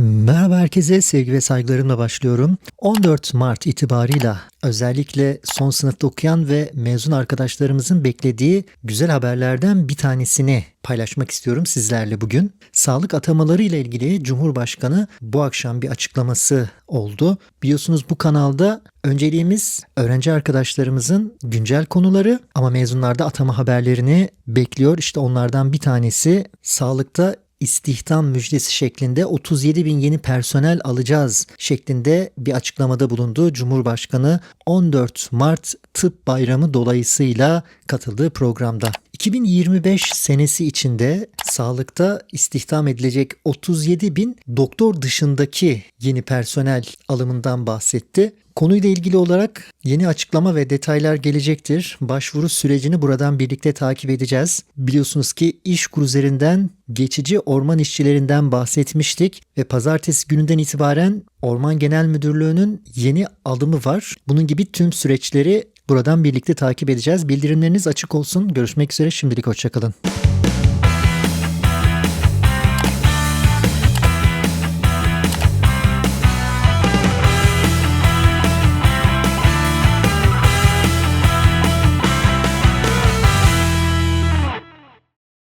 Merhaba herkese sevgi ve saygılarımla başlıyorum. 14 Mart itibarıyla özellikle son sınıfta okuyan ve mezun arkadaşlarımızın beklediği güzel haberlerden bir tanesini paylaşmak istiyorum sizlerle bugün. Sağlık atamaları ile ilgili Cumhurbaşkanı bu akşam bir açıklaması oldu. Biliyorsunuz bu kanalda önceliğimiz öğrenci arkadaşlarımızın güncel konuları ama mezunlarda atama haberlerini bekliyor. İşte onlardan bir tanesi sağlıkta istihdam müjdesi şeklinde 37 bin yeni personel alacağız şeklinde bir açıklamada bulundu. Cumhurbaşkanı 14 Mart Tıp Bayramı dolayısıyla katıldığı programda. 2025 senesi içinde sağlıkta istihdam edilecek 37 bin doktor dışındaki yeni personel alımından bahsetti. Konuyla ilgili olarak yeni açıklama ve detaylar gelecektir. Başvuru sürecini buradan birlikte takip edeceğiz. Biliyorsunuz ki iş üzerinden geçici orman işçilerinden bahsetmiştik ve pazartesi gününden itibaren Orman Genel Müdürlüğü'nün yeni alımı var. Bunun gibi tüm süreçleri buradan birlikte takip edeceğiz. Bildirimleriniz açık olsun. Görüşmek üzere şimdilik hoşçakalın.